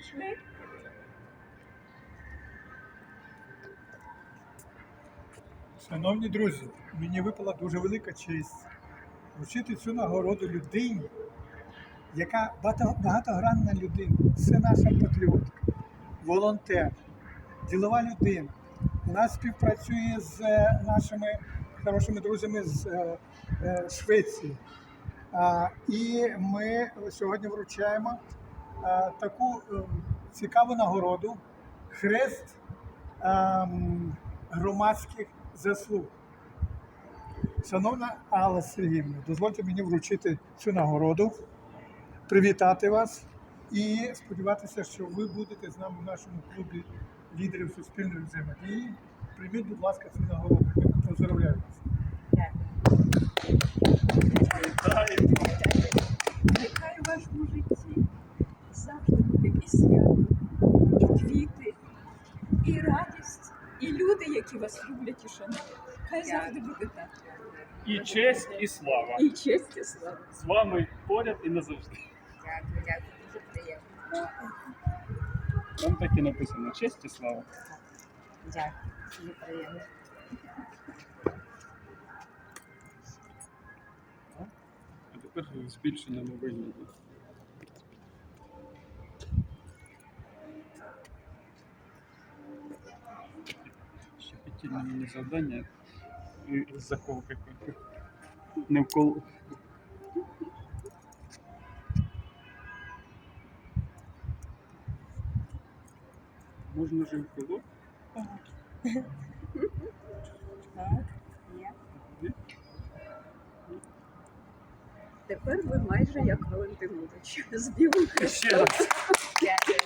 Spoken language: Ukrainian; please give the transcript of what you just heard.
Пішли. Шановні друзі, мені випала дуже велика честь вручити цю нагороду людині, яка багатогранна людина. Це наша патріотка, волонтер, ділова людина. Вона співпрацює з е, нашими хорошими друзями з е, е, Швеції. І ми сьогодні вручаємо таку е, цікаву нагороду хрест ем, громадських заслуг. Шановна Алла Сергіївна, дозвольте мені вручити цю нагороду, привітати вас і сподіватися, що ви будете з нами в нашому клубі лідерів суспільної взаємодії. Прийміть, будь ласка, цю нагороду. Поздравляю вас. Нехай у вашому житті завжди буде і свято, і квіти, і радість, і люди, які вас люблять і шанують. Хай завжди буде так. І честь, і слава. І честь, і слава. З вами поряд і назавжди. Дякую, дякую, дуже приємно. Там так і написано честь і слава. Дякую, дуже приємно. А тепер збільшеному вигляді. Щепетільне мені завдання. І заколки. Не вкол. Можна же вколоти? Так, є. Тепер ви майже як Валентинович з білим Ще раз. Дякую.